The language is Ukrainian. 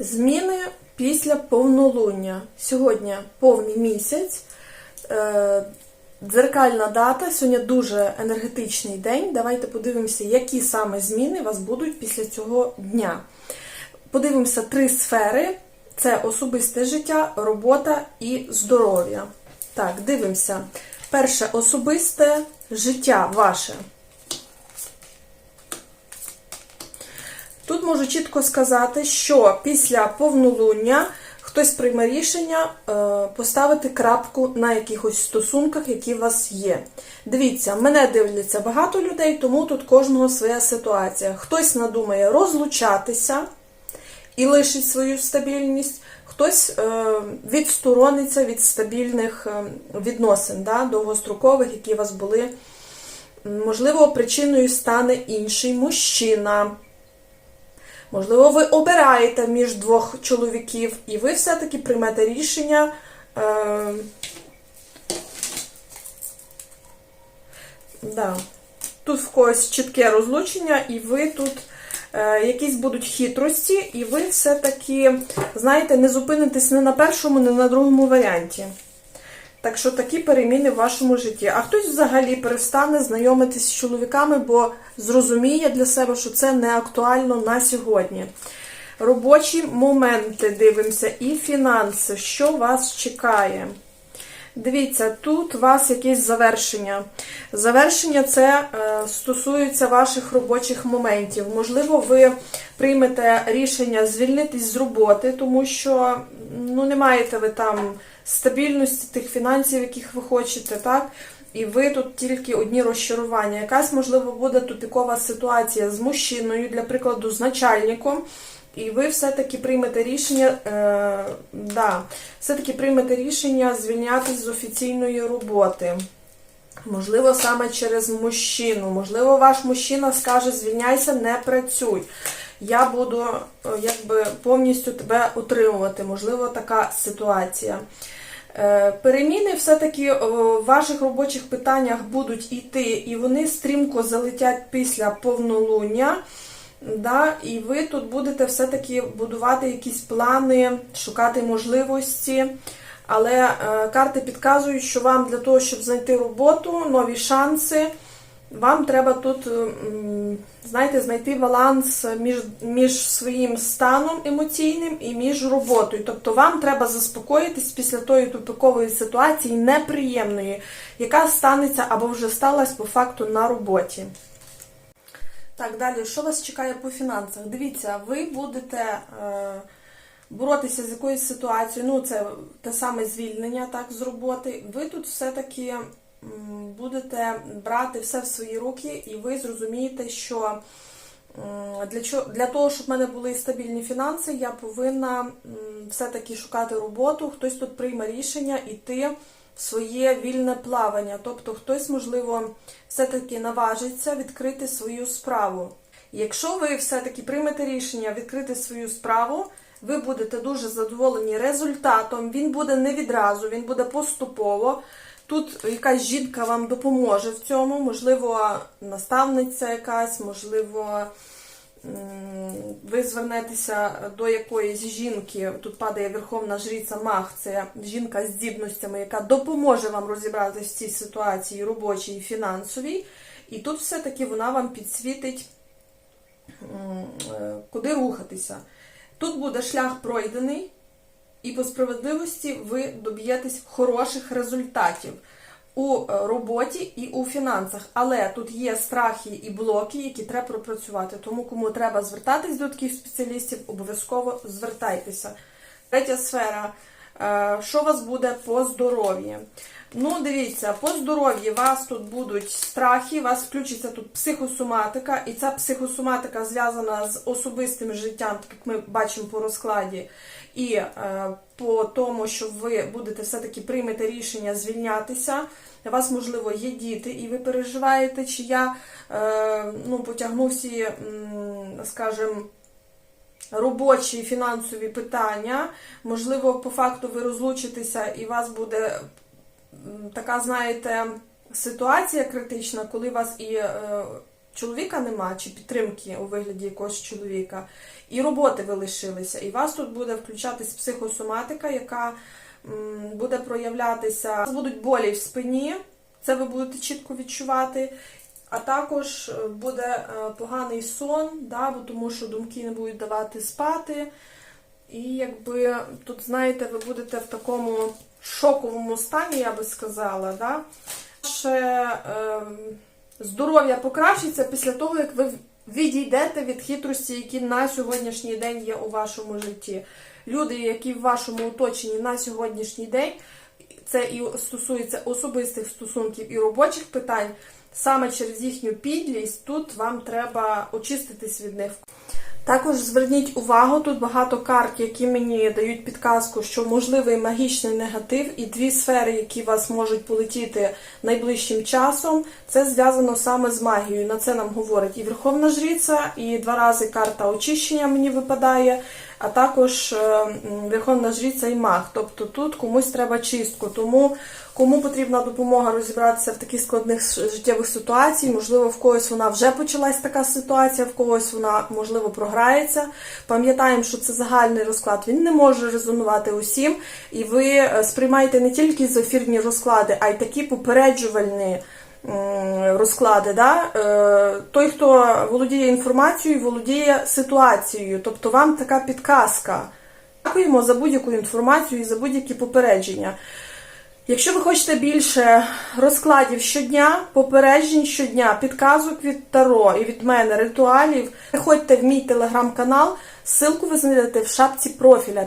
Зміни після повнолуння. Сьогодні повний місяць, е, дзеркальна дата. Сьогодні дуже енергетичний день. Давайте подивимося, які саме зміни вас будуть після цього дня. Подивимося три сфери: це особисте життя, робота і здоров'я. Так, дивимося. Перше особисте життя ваше. Тут можу чітко сказати, що після повнолуння хтось прийме рішення е, поставити крапку на якихось стосунках, які у вас є. Дивіться, мене дивляться багато людей, тому тут кожного своя ситуація. Хтось надумає розлучатися і лишить свою стабільність, хтось е, відсторониться від стабільних е, відносин, да, довгострокових, які у вас були. Можливо, причиною стане інший мужчина. Можливо, ви обираєте між двох чоловіків, і ви все-таки приймете рішення. Е, да. Тут в когось чітке розлучення, і ви тут е, якісь будуть хитрості, і ви все-таки, знаєте, не зупинитесь не на першому, не на другому варіанті. Так що такі переміни в вашому житті. А хтось взагалі перестане знайомитись з чоловіками, бо зрозуміє для себе, що це не актуально на сьогодні. Робочі моменти дивимося і фінанси, що вас чекає. Дивіться, тут у вас якесь завершення. Завершення це е, стосується ваших робочих моментів. Можливо, ви приймете рішення звільнитись з роботи, тому що ну, не маєте ви там стабільності тих фінансів, яких ви хочете, так? І ви тут тільки одні розчарування. Якась, можливо, буде тупікова ситуація з мужчиною, для прикладу, з начальником. І ви все-таки приймете рішення, е, да, все-таки приймете рішення звільнятися з офіційної роботи. Можливо, саме через мужчину. Можливо, ваш мужчина скаже, звільняйся, не працюй. Я буду е, якби повністю тебе утримувати. Можливо, така ситуація. Е, Переміни все-таки в ваших робочих питаннях будуть йти, і вони стрімко залетять після повнолуння. Да, І ви тут будете все-таки будувати якісь плани, шукати можливості. Але е, карти підказують, що вам для того, щоб знайти роботу, нові шанси, вам треба тут, е, знаєте, знайти баланс між, між своїм станом емоційним і між роботою. Тобто вам треба заспокоїтись після тої тупикової ситуації неприємної, яка станеться або вже сталася по факту на роботі. Так, далі, що вас чекає по фінансах? Дивіться, ви будете е, боротися з якоюсь ситуацією, ну це те саме звільнення так, з роботи. Ви тут все-таки будете брати все в свої руки, і ви зрозумієте, що для, чо, для того, щоб в мене були стабільні фінанси, я повинна все-таки шукати роботу. Хтось тут прийме рішення іти в своє вільне плавання. Тобто хтось, можливо, все-таки наважиться відкрити свою справу. Якщо ви все-таки приймете рішення відкрити свою справу, ви будете дуже задоволені результатом. Він буде не відразу, він буде поступово. Тут якась жінка вам допоможе в цьому, можливо, наставниця якась, можливо, ви звернетеся до якоїсь жінки. Тут падає Верховна Жриця Мах, це жінка з здібностями, яка допоможе вам розібратися в цій ситуації робочій і фінансовій. І тут все-таки вона вам підсвітить, е, куди рухатися. Тут буде шлях пройдений, і по справедливості ви доб'єтесь хороших результатів у е, роботі і у фінансах. Але тут є страхи і блоки, які треба пропрацювати. Тому кому треба звертатись до таких спеціалістів, обов'язково звертайтеся. Третя сфера. Е, Що у вас буде по здоров'ю? Ну, дивіться, по здоров'ю вас тут будуть страхи, у вас включиться тут психосоматика, і ця психосоматика зв'язана з особистим життям, так як ми бачимо по розкладі, і е, по тому, що ви будете все-таки приймете рішення звільнятися. У вас, можливо, є діти, і ви переживаєте, чи я е, ну, потягну всі, скажімо, робочі фінансові питання. Можливо, по факту ви розлучитеся, і у вас буде така, знаєте, ситуація критична, коли у вас і е, чоловіка нема, чи підтримки у вигляді якогось чоловіка. і роботи ви лишилися. І вас тут буде включатись психосоматика, яка буде проявлятися. У вас будуть болі в спині, це ви будете чітко відчувати. А також е, буде е, поганий сон, да, тому що думки не будуть давати спати. І якби тут, знаєте, ви будете в такому шоковому стані, я би сказала. Да? Ваше е, здоров'я покращиться після того, як ви відійдете від хитрості, які на сьогоднішній день є у вашому житті. Люди, які в вашому оточенні на сьогоднішній день, це і стосується особистих стосунків і робочих питань, саме через їхню підлість, тут вам треба очиститись від них. Також зверніть увагу, тут багато карт, які мені дають підказку, що можливий магічний негатив і дві сфери, які вас можуть полетіти найближчим часом, це зв'язано саме з магією. На це нам говорить і Верховна Жриця, і два рази карта очищення мені випадає, а також е, Верховна Жриця і маг. Тобто тут комусь треба чистку. Тому кому потрібна допомога розібратися в таких складних життєвих ситуацій, можливо, в когось вона вже почалась така ситуація, в когось вона можливо програється. Пам'ятаємо, що це загальний розклад, він не може резонувати усім. І ви е, сприймаєте не тільки зефірні розклади, а й такі попереджувальні розклади. Да? Е, Той, хто володіє інформацією, володіє ситуацією, тобто вам така підказка. Дякуємо за будь-яку інформацію і за будь-які попередження. Якщо ви хочете більше розкладів щодня, попереджень щодня, підказок від Таро і від мене, ритуалів, приходьте в мій телеграм-канал. Ссылку ви знайдете в шапці профіля.